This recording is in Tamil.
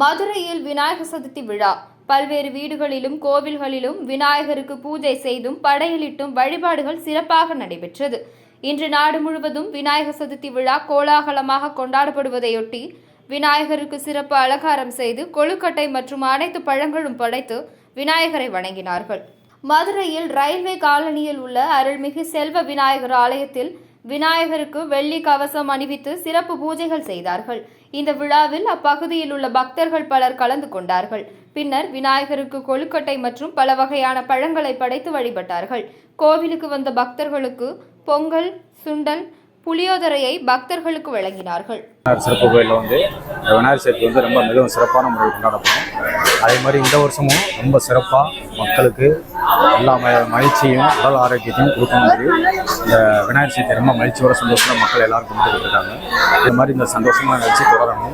மதுரையில் விநாயகர் சதுர்த்தி விழா. பல்வேறு வீடுகளிலும் கோவில்களிலும் விநாயகருக்கு பூஜை செய்தும் படையலிட்டும் வழிபாடுகள் சிறப்பாக நடைபெற்றது. இன்று நாடு முழுவதும் விநாயகர் சதுர்த்தி விழா கோலாகலமாக கொண்டாடப்படுவதையொட்டி விநாயகருக்கு சிறப்பு அலங்காரம் செய்து கொழுக்கட்டை மற்றும் அனைத்து பழங்களும் படைத்து விநாயகரை வணங்கினார்கள். மதுரையில் ரயில்வே காலனியில் உள்ள அருள்மிகு செல்வ விநாயகர் ஆலயத்தில் விநாயகருக்கு வெள்ளி கவசம் அணிவித்து சிறப்பு பூஜைகள் செய்தார்கள். இந்த விழாவில் அப்பகுதியில் உள்ள பக்தர்கள் பலர் கலந்து கொண்டார்கள். பின்னர் விநாயகருக்கு கொழுக்கட்டை மற்றும் பல வகையான பழங்களை படைத்து வழிபட்டார்கள். கோவிலுக்கு வந்த பக்தர்களுக்கு பொங்கல் சுண்டல் புளியோதரையை பக்தர்களுக்கு வழங்கினார்கள். சிறப்பு கோயிலில் வந்து விநாயகர் சதுர்த்தி வந்து ரொம்ப மிகவும் சிறப்பான முறையில் கொண்டாடப்படும். அதே மாதிரி இந்த வருஷமும் ரொம்ப சிறப்பாக மக்களுக்கு எல்லா ம மகிழ்ச்சியும் உடல் ஆரோக்கியத்தையும் கொடுக்கணும் சொல்லி இந்த விநாயகர் சதுர்த்தி ரொம்ப மகிழ்ச்சியோட சந்தோஷமாக மக்கள் எல்லாரும் கொண்டுட்டு இருக்காங்க. இது மாதிரி இந்த சந்தோஷமான நிகழ்ச்சி தொடரணும்